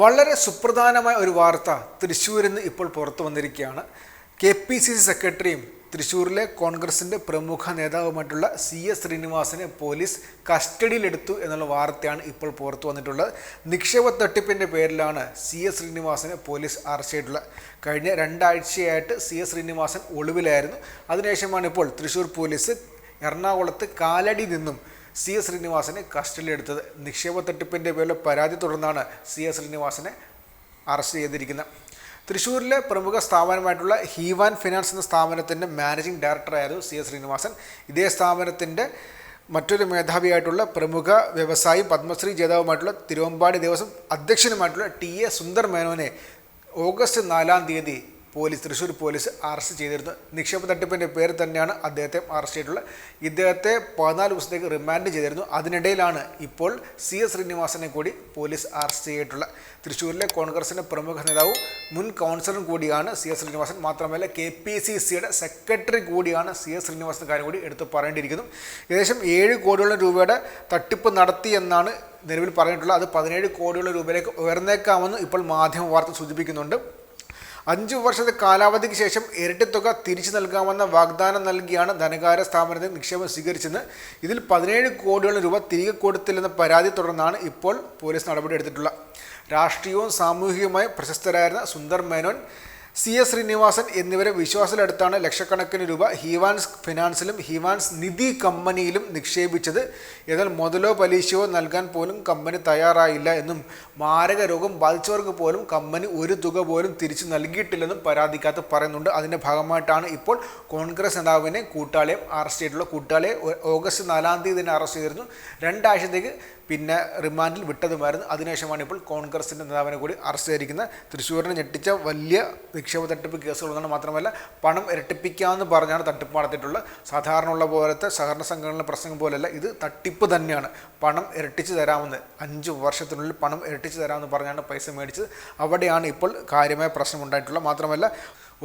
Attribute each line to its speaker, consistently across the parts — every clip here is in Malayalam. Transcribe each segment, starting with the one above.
Speaker 1: വളരെ സുപ്രധാനമായ ഒരു വാർത്ത തൃശ്ശൂരിൽ നിന്ന് ഇപ്പോൾ പുറത്തു വന്നിരിക്കുകയാണ്. കെ പി സി സി സെക്രട്ടറിയും തൃശ്ശൂരിലെ കോൺഗ്രസിന്റെ പ്രമുഖ നേതാവുമായിട്ടുള്ള സി എസ് ശ്രീനിവാസനെ പോലീസ് കസ്റ്റഡിയിലെടുത്തു എന്നുള്ള വാർത്തയാണ് ഇപ്പോൾ പുറത്തു വന്നിട്ടുള്ളത്. നിക്ഷേപ തട്ടിപ്പിന്റെ പേരിലാണ് സി എസ് ശ്രീനിവാസനെ പോലീസ് അറസ്റ്റ് ചെയ്തിട്ടുള്ളത്. കഴിഞ്ഞ രണ്ടാഴ്ചയായിട്ട് സി എസ് ശ്രീനിവാസൻ ഒളിവിലായിരുന്നു. അതിനുശേഷമാണ് ഇപ്പോൾ തൃശ്ശൂർ പോലീസ് എറണാകുളത്ത് കാലടി നിന്നും സി എസ് ശ്രീനിവാസനെ കസ്റ്റഡിയിലെടുത്തത് നിക്ഷേപ തട്ടിപ്പിന്റെ പേരിൽ പരാതി തുടർന്നാണ് സി എസ് ശ്രീനിവാസനെ അറസ്റ്റ് ചെയ്തിരിക്കുന്നത്. തൃശ്ശൂരിലെ പ്രമുഖ സ്ഥാപനമായിട്ടുള്ള ഹീവാൻ ഫിനാൻസ് എന്ന സ്ഥാപനത്തിന്റെ മാനേജിംഗ് ഡയറക്ടറായിരുന്നു സി എസ് ശ്രീനിവാസൻ. ഇതേ സ്ഥാപനത്തിന്റെ മറ്റൊരു മേധാവിയായിട്ടുള്ള പ്രമുഖ വ്യവസായി പത്മശ്രീ ജേതാവുമായിട്ടുള്ള തിരുവമ്പാടി ദേവസ്വം അധ്യക്ഷനുമായിട്ടുള്ള ടി എ സുന്ദർ മേനോനെ ഓഗസ്റ്റ് നാലാം തീയതി പോലീസ് തൃശ്ശൂർ പോലീസ് അറസ്റ്റ് ചെയ്തിരുന്നു. നിക്ഷേപ തട്ടിപ്പിന്റെ പേര് തന്നെയാണ് അദ്ദേഹത്തെ അറസ്റ്റ് ചെയ്തിട്ടുള്ളത്. ഇദ്ദേഹത്തെ പതിനാല് ദിവസത്തേക്ക് റിമാൻഡ് ചെയ്തിരുന്നു. അതിനിടയിലാണ് ഇപ്പോൾ സി എസ് ശ്രീനിവാസനെ കൂടി പോലീസ് അറസ്റ്റ് ചെയ്തിട്ടുള്ളത്. തൃശ്ശൂരിലെ കോൺഗ്രസിന്റെ പ്രമുഖ നേതാവും മുൻ കൗൺസിലറും കൂടിയാണ് സി എസ് ശ്രീനിവാസൻ. മാത്രമല്ല കെ പി സി സിയുടെ സെക്രട്ടറി കൂടിയാണ് സി എസ് ശ്രീനിവാസൻ കാര്യം കൂടി എടുത്ത് പറയേണ്ടിയിരിക്കുന്നു. ഏകദേശം ഏഴ് കോടിയോളം രൂപയുടെ തട്ടിപ്പ് നടത്തി എന്നാണ് നിലവിൽ പറഞ്ഞിട്ടുള്ളത്. അത് പതിനേഴ് കോടിയോളം രൂപയിലേക്ക് ഉയർന്നേക്കാമെന്ന് ഇപ്പോൾ മാധ്യമ വാർത്ത സൂചിപ്പിക്കുന്നുണ്ട്. അഞ്ചു വർഷത്തെ കാലാവധിക്ക് ശേഷം ഇരട്ടി തുക തിരിച്ചു നൽകാമെന്ന വാഗ്ദാനം നൽകിയാണ് ധനകാര്യ സ്ഥാപനത്തിന് നിക്ഷേപം സ്വീകരിച്ചത് ഇതിൽ പതിനേഴ് കോടിയോളം രൂപ തിരികെ കൊടുത്തില്ലെന്ന പരാതി തുടർന്നാണ് ഇപ്പോൾ പോലീസ് നടപടി എടുത്തിട്ടുള്ളത്. രാഷ്ട്രീയവും സാമൂഹികവുമായി പ്രശസ്തരായിരുന്ന സുന്ദർ മേനോൻ സി എസ് ശ്രീനിവാസൻ എന്നിവരെ വിശ്വാസത്തിലെടുത്താണ് ലക്ഷക്കണക്കിന് രൂപ ഹീവാൻസ് ഫിനാൻസിലും ഹീവാൻസ് നിധി കമ്പനിയിലും നിക്ഷേപിച്ചത്. എന്നാൽ മുതലോ പലിശയോ നൽകാൻ പോലും കമ്പനി തയ്യാറായില്ല എന്നും മാരക രോഗം ബാധിച്ചവർക്ക് പോലും കമ്പനി ഒരു തുക പോലും തിരിച്ചു നൽകിയിട്ടില്ലെന്നും പരാതിക്കകത്ത് പറയുന്നുണ്ട്. അതിന്റെ ഭാഗമായിട്ടാണ് ഇപ്പോൾ കോൺഗ്രസ് നേതാവിനെ കൂട്ടാളിയെ അറസ്റ്റ് ചെയ്തിട്ടുള്ള കൂട്ടാളിയെ ഓഗസ്റ്റ് നാലാം തീയതി തന്നെ അറസ്റ്റ് ചെയ്തിരുന്നു. രണ്ടാഴ്ചത്തേക്ക് പിന്നെ റിമാൻഡിൽ വിട്ടതുമായിരുന്നു. അതിനുശേഷമാണ് ഇപ്പോൾ കോൺഗ്രസിന്റെ നേതാവിനെ കൂടി അറസ്റ്റ് ചെയ്തിരിക്കുന്നത്. തൃശ്ശൂരിനെ ഞെട്ടിച്ച വലിയ നിക്ഷേപ തട്ടിപ്പ് കേസുകളൊന്നാണ് മാത്രമല്ല പണം ഇരട്ടിപ്പിക്കാമെന്ന് പറഞ്ഞാണ് തട്ടിപ്പ് നടത്തിയിട്ടുള്ളത്. സാധാരണ ഉള്ള പോലത്തെ സഹകരണ സംഘടനകളുടെ പ്രസംഗം പോലെയല്ല ഇത് തട്ടിപ്പ് തന്നെയാണ്. പണം ഇരട്ടിച്ച് തരാമെന്ന് അഞ്ച് വർഷത്തിനുള്ളിൽ പണം ഇരട്ടിച്ച് തരാമെന്ന് പറഞ്ഞാണ് പൈസ മേടിച്ചത്. അവിടെയാണ് ഇപ്പോൾ കാര്യമായ പ്രശ്നം ഉണ്ടായിട്ടുള്ളത്. മാത്രമല്ല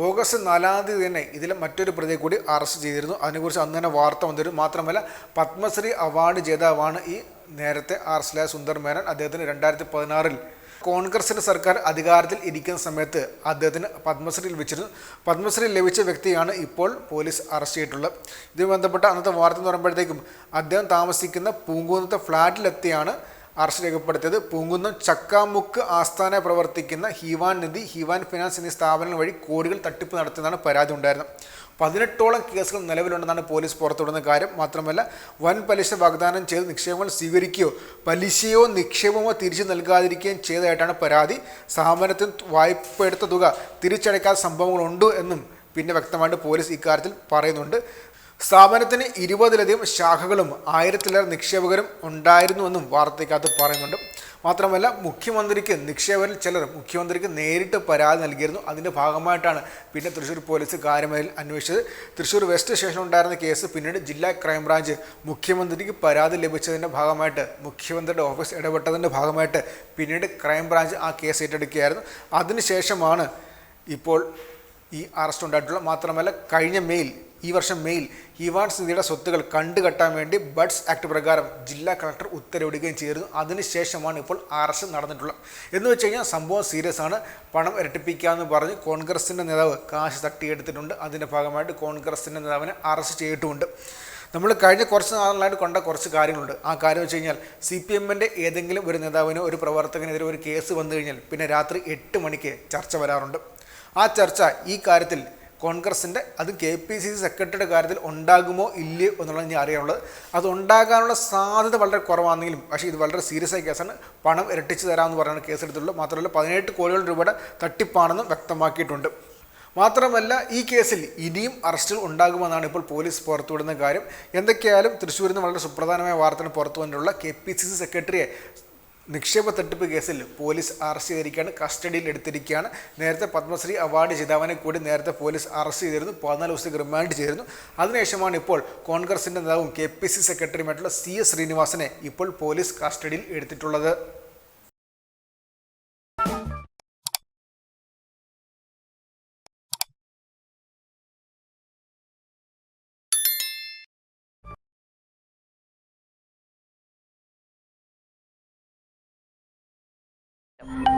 Speaker 1: ഓഗസ്റ്റ് നാലാം തീയതി തന്നെ ഇതിലെ മറ്റൊരു പ്രതിയെ കൂടി അറസ്റ്റ് ചെയ്തിരുന്നു. അതിനെക്കുറിച്ച് അന്ന് തന്നെ വാർത്ത വന്നിരുന്നു. മാത്രമല്ല പത്മശ്രീ അവാർഡ് ജേതാവാണ് ഈ നേരത്തെ അറസ്റ്റിലായ സുന്ദർ മേനൻ അദ്ദേഹത്തിന് രണ്ടായിരത്തി പതിനാറിൽ കോൺഗ്രസിന്റെ സർക്കാർ അധികാരത്തിൽ ഇരിക്കുന്ന സമയത്ത് അദ്ദേഹത്തിന് പത്മശ്രീ ലഭിച്ചിരുന്നു പത്മശ്രീ ലഭിച്ച വ്യക്തിയാണ് ഇപ്പോൾ പോലീസ് അറസ്റ്റ് ചെയ്തിട്ടുള്ളത്. ഇതുമായി ബന്ധപ്പെട്ട അന്നത്തെ വാർത്ത എന്ന് പറയുമ്പോഴത്തേക്കും അദ്ദേഹം താമസിക്കുന്ന പൂങ്കുന്നത്തെ ഫ്ലാറ്റിലെത്തിയാണ് അറസ്റ്റ് രേഖപ്പെടുത്തിയത് പൂങ്കുന്നം ചക്കാമുക്ക് ആസ്ഥാന പ്രവർത്തിക്കുന്ന ഹിവാൻ നിധി ഹിവാൻ ഫിനാൻസ് എന്നീ സ്ഥാപനങ്ങൾ വഴി കോടികൾ തട്ടിപ്പ് നടത്തുന്നതാണ് പരാതി ഉണ്ടായിരുന്നത്. പതിനെട്ടോളം കേസുകൾ നിലവിലുണ്ടെന്നാണ് പോലീസ് പുറത്തുവിടുന്ന കാര്യം. മാത്രമല്ല വൻ പലിശ വാഗ്ദാനം ചെയ്ത് നിക്ഷേപങ്ങൾ സ്വീകരിക്കുകയോ പലിശയോ നിക്ഷേപമോ തിരിച്ചു നൽകാതിരിക്കുകയും ചെയ്തതായിട്ടാണ് പരാതി. സ്ഥാപനത്തിന് വായ്പ എടുത്ത തുക തിരിച്ചടയ്ക്കാത്ത സംഭവങ്ങളുണ്ട് എന്നും പിന്നെ വ്യക്തമായിട്ട് പോലീസ് ഇക്കാര്യത്തിൽ പറയുന്നുണ്ട്. സ്ഥാപനത്തിന് ഇരുപതിലധികം ശാഖകളും ആയിരത്തിലേറെ നിക്ഷേപകരും ഉണ്ടായിരുന്നുവെന്നും വാർത്തയ്ക്കകത്ത് പറയുന്നുണ്ട്. മാത്രമല്ല മുഖ്യമന്ത്രിക്ക് നിക്ഷേപകരിൽ ചിലർ മുഖ്യമന്ത്രിക്ക് നേരിട്ട് പരാതി നൽകിയിരുന്നു. അതിന്റെ ഭാഗമായിട്ടാണ് പിന്നെ തൃശ്ശൂർ പോലീസ് കാര്യമായി അന്വേഷിച്ചത്. തൃശ്ശൂർ വെസ്റ്റ് സ്റ്റേഷനിൽ ഉണ്ടായിരുന്ന കേസ് പിന്നീട് ജില്ലാ ക്രൈംബ്രാഞ്ച് മുഖ്യമന്ത്രിക്ക് പരാതി ലഭിച്ചതിന്റെ ഭാഗമായിട്ട് മുഖ്യമന്ത്രിയുടെ ഓഫീസ് ഇടപെട്ടതിന്റെ ഭാഗമായിട്ട് പിന്നീട് ക്രൈംബ്രാഞ്ച് ആ കേസ് ഏറ്റെടുക്കുകയായിരുന്നു. അതിനുശേഷമാണ് ഇപ്പോൾ ഈ അറസ്റ്റ് ഉണ്ടായിട്ടുള്ള മാത്രമല്ല കഴിഞ്ഞ മെയിൽ ഈ വർഷം മെയിൽ ഇവാൻ സ്ഥിതിയുടെ സ്വത്തുകൾ കണ്ടുകെട്ടാൻ വേണ്ടി ബഡ്സ് ആക്ട് പ്രകാരം ജില്ലാ കളക്ടർ ഉത്തരവിടുകയും ചെയ്തിരുന്നു. അതിനുശേഷമാണ് ഇപ്പോൾ അറസ്റ്റ് നടന്നിട്ടുള്ളത്. എന്ന് വെച്ച് കഴിഞ്ഞാൽ സംഭവം സീരിയസ് ആണ്. പണം ഇരട്ടിപ്പിക്കാമെന്ന് പറഞ്ഞ് കോൺഗ്രസിന്റെ നേതാവ് കാശ് തട്ടിയെടുത്തിട്ടുണ്ട്. അതിന്റെ ഭാഗമായിട്ട് കോൺഗ്രസിന്റെ നേതാവിനെ അറസ്റ്റ് ചെയ്തിട്ടുമുണ്ട്. നമ്മൾ കഴിഞ്ഞ കുറച്ച് നാളുകളായിട്ട് കൊണ്ട കുറച്ച് കാര്യങ്ങളുണ്ട്. ആ കാര്യം വെച്ച് കഴിഞ്ഞാൽ സി പി എമ്മിന്റെ ഏതെങ്കിലും ഒരു നേതാവിനോ ഒരു പ്രവർത്തകനെതിരെ ഒരു കേസ് വന്നു കഴിഞ്ഞാൽ പിന്നെ രാത്രി എട്ട് മണിക്ക് ചർച്ച വരാറുണ്ട്. ആ ചർച്ച ഈ കാര്യത്തിൽ കോൺഗ്രസിന്റെ അത് കെ പി സി സി സെക്രട്ടറിയുടെ കാര്യത്തിൽ ഉണ്ടാകുമോ ഇല്ലയോ എന്നുള്ളത് ഞാൻ അറിയാനുള്ളത്. അത് ഉണ്ടാകാനുള്ള സാധ്യത വളരെ കുറവാണെങ്കിലും പക്ഷേ ഇത് വളരെ സീരിയസ് ആയ കേസാണ്. പണം ഇരട്ടിച്ച് തരാമെന്ന് പറഞ്ഞാണ് കേസ് എടുത്തിട്ടുള്ളത് മാത്രമല്ല പതിനെട്ട് കോടികൾ രൂപയുടെ തട്ടിപ്പാണെന്നും വ്യക്തമാക്കിയിട്ടുണ്ട്. മാത്രമല്ല ഈ കേസിൽ ഇനിയും അറസ്റ്റുകൾ ഉണ്ടാകുമെന്നാണ് ഇപ്പോൾ പോലീസ് പുറത്തുവിടുന്ന കാര്യം. എന്തൊക്കെയായാലും തൃശ്ശൂരിൽ നിന്ന് വളരെ സുപ്രധാനമായ വാർത്തയാണ് പുറത്തു വന്നിട്ടുള്ള കെ പി സി സി സെക്രട്ടറിയെ നിക്ഷേപ തട്ടിപ്പ് കേസിൽ പോലീസ് അറസ്റ്റ് ചെയ്തിരിക്കുകയാണ് കസ്റ്റഡിയിൽ എടുത്തിരിക്കുകയാണ്. നേരത്തെ പത്മശ്രീ അവാർഡ് ജേതാവിനെ കൂടി നേരത്തെ പോലീസ് അറസ്റ്റ് ചെയ്തിരുന്നു പതിനാല് ദിവസത്തേക്ക് റിമാൻഡ് ചെയ്തിരുന്നു. അതിനുശേഷമാണ് ഇപ്പോൾ കോൺഗ്രസിന്റെ നേതാവും കെ പി സി സെക്രട്ടറിയുമായിട്ടുള്ള സി എസ് ശ്രീനിവാസനെ ഇപ്പോൾ പോലീസ് കസ്റ്റഡിയിൽ എടുത്തിട്ടുള്ളത്. you.